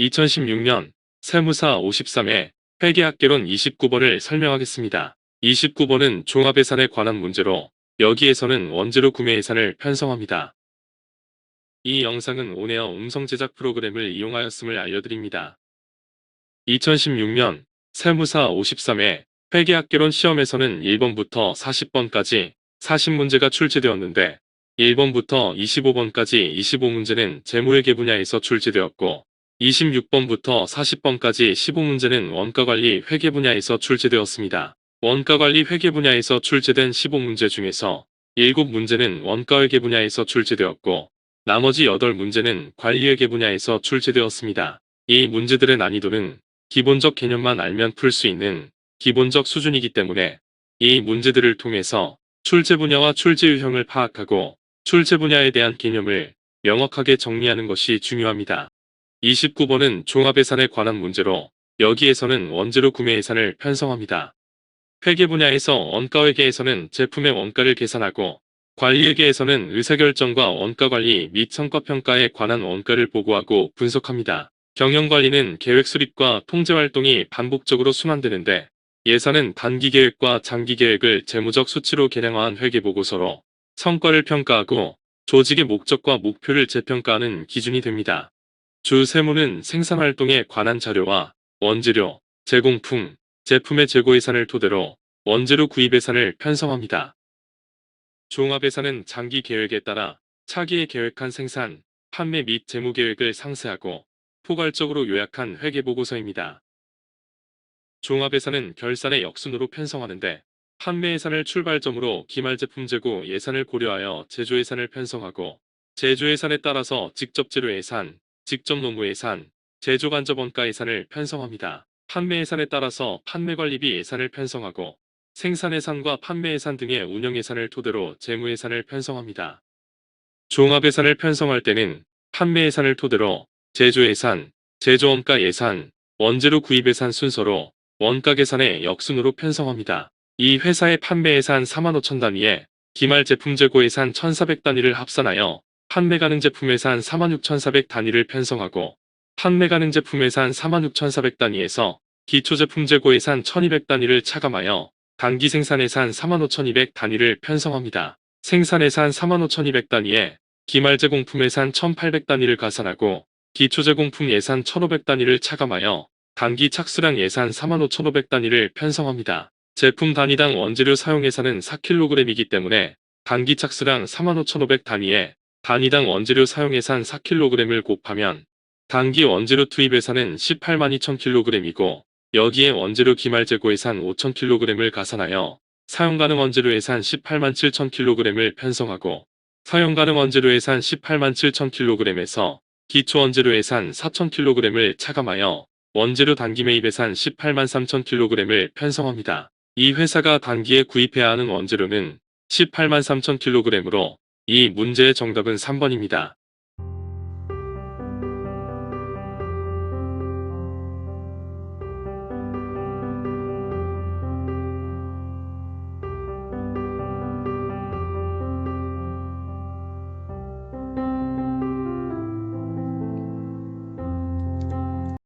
2016년 세무사 53회 회계학개론 29번을 설명하겠습니다. 29번은 종합예산에 관한 문제로 여기에서는 원재료 구매 예산을 편성합니다. 이 영상은 온에어 음성 제작 프로그램을 이용하였음을 알려드립니다. 2016년 세무사 53회 회계학개론 시험에서는 1번부터 40번까지 40문제가 출제되었는데 1번부터 25번까지 25문제는 재무회계 분야에서 출제되었고 26번부터 40번까지 15문제는 원가관리 회계 분야에서 출제되었습니다. 원가관리 회계 분야에서 출제된 15문제 중에서 7문제는 원가회계 분야에서 출제되었고 나머지 8문제는 관리회계 분야에서 출제되었습니다. 이 문제들의 난이도는 기본적 개념만 알면 풀 수 있는 기본적 수준이기 때문에 이 문제들을 통해서 출제 분야와 출제 유형을 파악하고 출제 분야에 대한 개념을 명확하게 정리하는 것이 중요합니다. 29번은 종합예산에 관한 문제로 여기에서는 원재료 구매 예산을 편성합니다. 회계 분야에서 원가회계에서는 제품의 원가를 계산하고 관리회계에서는 의사결정과 원가관리 및 성과평가에 관한 원가를 보고하고 분석합니다. 경영관리는 계획 수립과 통제활동이 반복적으로 순환되는데 예산은 단기계획과 장기계획을 재무적 수치로 개량화한 회계보고서로 성과를 평가하고 조직의 목적과 목표를 재평가하는 기준이 됩니다. 주 세무는 생산활동에 관한 자료와 원재료, 제공품, 제품의 재고 예산을 토대로 원재료 구입 예산을 편성합니다. 종합 예산은 장기 계획에 따라 차기에 계획한 생산, 판매 및 재무 계획을 상세하고 포괄적으로 요약한 회계 보고서입니다. 종합 예산은 결산의 역순으로 편성하는데 판매 예산을 출발점으로 기말 제품 재고 예산을 고려하여 제조 예산을 편성하고 제조 예산에 따라서 직접 재료 예산, 직접 노무 예산, 제조 간접 원가 예산을 편성합니다. 판매 예산에 따라서 판매 관리비 예산을 편성하고 생산 예산과 판매 예산 등의 운영 예산을 토대로 재무 예산을 편성합니다. 종합 예산을 편성할 때는 판매 예산을 토대로 제조 예산, 제조 원가 예산, 원재료 구입 예산 순서로 원가 계산의 역순으로 편성합니다. 이 회사의 판매 예산 4만 5천 단위에 기말 제품 재고 예산 1,400 단위를 합산하여 판매 가능 제품 예산 46,400 단위를 편성하고 판매 가능 제품 예산 46,400 단위에서 기초 제품 재고 예산 1,200 단위를 차감하여 단기 생산 예산 45,200 단위를 편성합니다. 생산 예산 45,200 단위에 기말 제공품 예산 1,800 단위를 가산하고 기초 제공품 예산 1,500 단위를 차감하여 단기 착수량 예산 45,500 단위를 편성합니다. 제품 단위당 원재료 사용 예산은 4kg이기 때문에 단기 착수량 45,500 단위에 단위당 원재료 사용 예산 4kg을 곱하면 단기 원재료 투입 예산은 18만 2,000kg이고 여기에 원재료 기말 재고 예산 5,000kg을 가산하여 사용 가능 원재료 예산 18만 7,000kg을 편성하고 사용 가능 원재료 예산 18만 7,000kg에서 기초 원재료 예산 4,000kg을 차감하여 원재료 단기 매입 예산 18만 3,000kg을 편성합니다. 이 회사가 단기에 구입해야 하는 원재료는 18만 3,000kg으로 이 문제의 정답은 3번입니다.